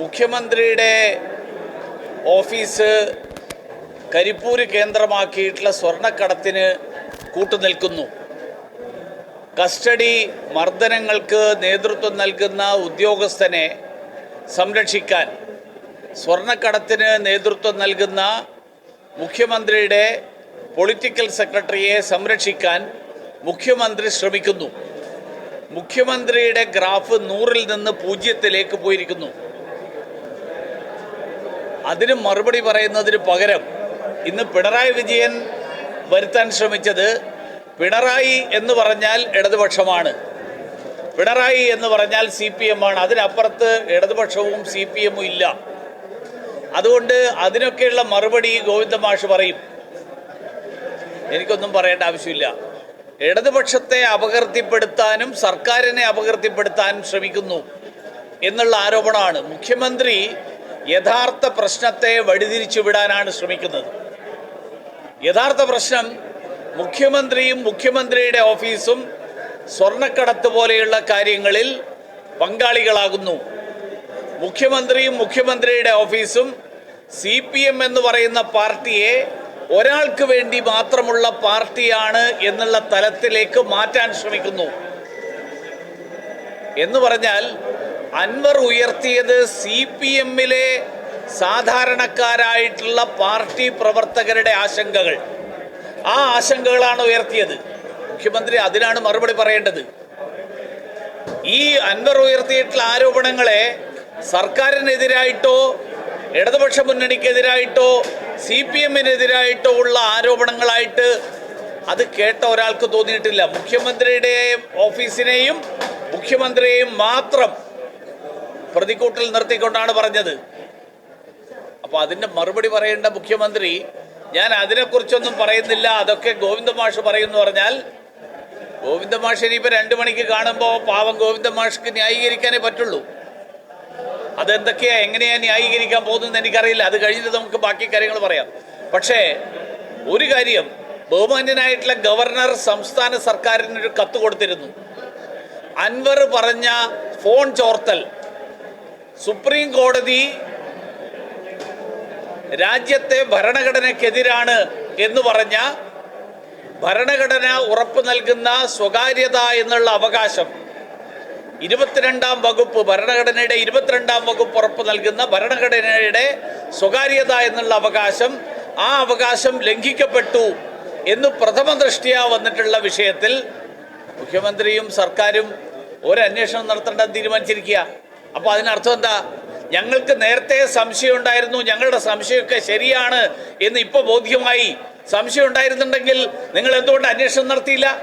മുഖ്യമന്ത്രിയുടെ ഓഫീസ് കരിപ്പൂര് കേന്ദ്രമാക്കിയിട്ടുള്ള സ്വർണക്കടത്തിന് കൂട്ടുനിൽക്കുന്നു. കസ്റ്റഡി മർദ്ദനങ്ങൾക്ക് നേതൃത്വം നൽകുന്ന ഉദ്യോഗസ്ഥനെ സംരക്ഷിക്കാൻ സ്വർണക്കടത്തിന് നേതൃത്വം നൽകുന്ന മുഖ്യമന്ത്രിയുടെ പൊളിറ്റിക്കൽ സെക്രട്ടറിയെ സംരക്ഷിക്കാൻ മുഖ്യമന്ത്രി ശ്രമിക്കുന്നു. മുഖ്യമന്ത്രിയുടെ ഗ്രാഫ് നൂറിൽ നിന്ന് പൂജ്യത്തിലേക്ക് പോയിരിക്കുന്നു. അതിന് മറുപടി പറയുന്നതിന് പകരം ഇന്ന് പിണറായി വിജയൻ വരുത്താൻ ശ്രമിച്ചത് പിണറായി എന്ന് പറഞ്ഞാൽ ഇടതുപക്ഷമാണ്. പിണറായി എന്ന് പറഞ്ഞാൽ സി പി എം ആണ്. അതിനപ്പുറത്ത് ഇടതുപക്ഷവും സി പി എമ്മും ഇല്ല. അതുകൊണ്ട് അതിനൊക്കെയുള്ള മറുപടി ഗോവിന്ദ മാഷ് പറയും. എനിക്കൊന്നും പറയേണ്ട ആവശ്യമില്ല. ഇടതുപക്ഷത്തെ അപകീർത്തിപ്പെടുത്താനും സർക്കാരിനെ അപകീർത്തിപ്പെടുത്താനും ശ്രമിക്കുന്നു എന്നുള്ള ആരോപണമാണ്. മുഖ്യമന്ത്രി യഥാർത്ഥ പ്രശ്നത്തെ വഴിതിരിച്ചു വിടാനാണ് ശ്രമിക്കുന്നത്. യഥാർത്ഥ പ്രശ്നം മുഖ്യമന്ത്രിയും മുഖ്യമന്ത്രിയുടെ ഓഫീസും സ്വർണക്കടത്ത് പോലെയുള്ള കാര്യങ്ങളിൽ പങ്കാളികളാകുന്നു. മുഖ്യമന്ത്രിയും മുഖ്യമന്ത്രിയുടെ ഓഫീസും സി പി എം എന്ന് പറയുന്ന പാർട്ടിയെ ഒരാൾക്ക് വേണ്ടി മാത്രമുള്ള പാർട്ടിയാണ് എന്നുള്ള തലത്തിലേക്ക് മാറ്റാൻ ശ്രമിക്കുന്നു. എന്ന് പറഞ്ഞാൽ അൻവർ ഉയർത്തിയത് സി പി എമ്മിലെ സാധാരണക്കാരായിട്ടുള്ള പാർട്ടി പ്രവർത്തകരുടെ ആശങ്കകൾ. ആ ആശങ്കകളാണ് ഉയർത്തിയത്. മുഖ്യമന്ത്രി അതിനാണ് മറുപടി പറയേണ്ടത്. ഈ അൻവർ ഉയർത്തിയിട്ടുള്ള ആരോപണങ്ങളെ സർക്കാരിനെതിരായിട്ടോ ഇടതുപക്ഷ മുന്നണിക്കെതിരായിട്ടോ സി പി എമ്മിനെതിരായിട്ടോ ഉള്ള ആരോപണങ്ങളായിട്ട് അത് കേട്ട ഒരാൾക്ക് തോന്നിയിട്ടില്ല. മുഖ്യമന്ത്രിയുടെ ഓഫീസിനെയും മുഖ്യമന്ത്രിയെയും മാത്രം പ്രതിക്കൂട്ടിൽ നിർത്തിക്കൊണ്ടാണ് പറഞ്ഞത്. അപ്പൊ അതിന്റെ മറുപടി പറയേണ്ട മുഖ്യമന്ത്രി ഞാൻ അതിനെക്കുറിച്ചൊന്നും പറയുന്നില്ല അതൊക്കെ ഗോവിന്ദമാഷ് പറയുന്നു പറഞ്ഞാൽ ഗോവിന്ദമാഷ് ഇനിയിപ്പോൾ രണ്ട് മണിക്ക് കാണുമ്പോൾ പാവം ഗോവിന്ദ മാഷ്ക്ക് ന്യായീകരിക്കാനേ പറ്റുള്ളൂ. അതെന്തൊക്കെയാ എങ്ങനെയാ ന്യായീകരിക്കാൻ പോകുന്നതെന്ന് എനിക്കറിയില്ല. അത് കഴിഞ്ഞിട്ട് നമുക്ക് ബാക്കി കാര്യങ്ങൾ പറയാം. പക്ഷേ ഒരു കാര്യം ബഹുമാന്യനായിട്ടുള്ള ഗവർണർ സംസ്ഥാന സർക്കാരിന് ഒരു കത്ത് കൊടുത്തിരുന്നു. അൻവർ പറഞ്ഞ ഫോൺ ചോർത്തൽ. സുപ്രീം കോടതി രാജ്യത്തെ ഭരണഘടനയ്ക്കെതിരാണ് എന്ന് പറഞ്ഞ ഭരണഘടന ഉറപ്പ് നൽകുന്ന സ്വകാര്യത എന്നുള്ള അവകാശം ഇരുപത്തിരണ്ടാം വകുപ്പ് ഭരണഘടനയുടെ ഇരുപത്തിരണ്ടാം വകുപ്പ് ഉറപ്പ് നൽകുന്ന ഭരണഘടനയുടെ സ്വകാര്യത എന്നുള്ള അവകാശം ആ അവകാശം ലംഘിക്കപ്പെട്ടു എന്ന് പ്രഥമ ദൃഷ്ടിയാ വന്നിട്ടുള്ള വിഷയത്തിൽ മുഖ്യമന്ത്രിയും സർക്കാരും ഒരന്വേഷണം നടത്തേണ്ടെന്ന് തീരുമാനിച്ചിരിക്കുക അപ്പോൾ അതിനർത്ഥം എന്താ? ഞങ്ങൾക്ക് നേരത്തെ സംശയം ഉണ്ടായിരുന്നു ഞങ്ങളുടെ സംശയമൊക്കെ ശരിയാണ് എന്ന് ഇപ്പോൾ ബോധ്യമായി. സംശയം ഉണ്ടായിരുന്നുണ്ടെങ്കിൽ നിങ്ങൾ എന്തുകൊണ്ട് അന്വേഷണം നടത്തിയില്ല?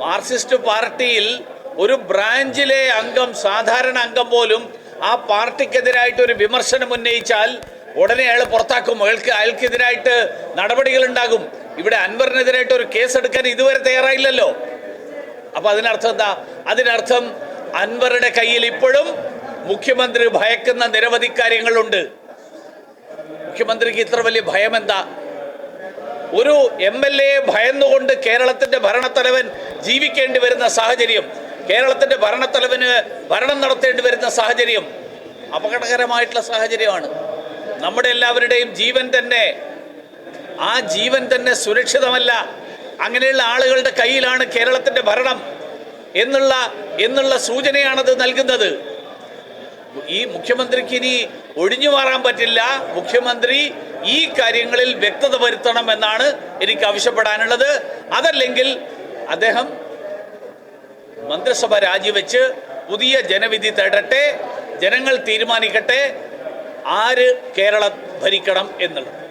മാർക്സിസ്റ്റ് പാർട്ടിയിൽ ഒരു ബ്രാഞ്ചിലെ അംഗം സാധാരണ അംഗം പോലും ആ പാർട്ടിക്കെതിരായിട്ട് ഒരു വിമർശനം ഉന്നയിച്ചാൽ ഉടനെ അയാൾ പുറത്താക്കും. അയാൾക്ക് അയാൾക്കെതിരായിട്ട് നടപടികൾ ഉണ്ടാകും. ഇവിടെ അൻവറിനെതിരായിട്ട് ഒരു കേസ് എടുക്കാൻ ഇതുവരെ തയ്യാറായില്ലല്ലോ. അപ്പൊ അതിനർത്ഥം എന്താ? അതിനർത്ഥം അൻവറുടെ കയ്യിൽ ഇപ്പോഴും മുഖ്യമന്ത്രി ഭയക്കുന്ന നിരവധി കാര്യങ്ങളുണ്ട്. മുഖ്യമന്ത്രിക്ക് ഇത്ര വലിയ ഭയം എന്താ ഒരു എം എൽ എ ഭയന്നുകൊണ്ട് കേരളത്തിന്റെ ഭരണത്തലവൻ ജീവിക്കേണ്ടി വരുന്ന സാഹചര്യം കേരളത്തിന്റെ ഭരണത്തലവന് ഭരണം നടത്തേണ്ടി വരുന്ന സാഹചര്യം അപകടകരമായിട്ടുള്ള സാഹചര്യമാണ്. നമ്മുടെ എല്ലാവരുടെയും ജീവൻ തന്നെ ആ ജീവൻ തന്നെ സുരക്ഷിതമല്ല. അങ്ങനെയുള്ള ആളുകളുടെ കയ്യിലാണ് കേരളത്തിന്റെ ഭരണം എന്നുള്ള എന്നുള്ള സൂചനയാണത് നൽകുന്നത്. ഈ മുഖ്യമന്ത്രിക്ക് ഇനി ഒഴിഞ്ഞു മാറാൻ പറ്റില്ല. മുഖ്യമന്ത്രി ഈ കാര്യങ്ങളിൽ വ്യക്തത വരുത്തണം എന്നാണ് എനിക്ക് ആവശ്യപ്പെടാനുള്ളത്. അതല്ലെങ്കിൽ അദ്ദേഹം മന്ത്രിസഭ രാജിവെച്ച് പുതിയ ജനവിധി തേടട്ടെ ജനങ്ങൾ തീരുമാനിക്കട്ടെ ആര് കേരളം ഭരിക്കണം എന്നുള്ളത്.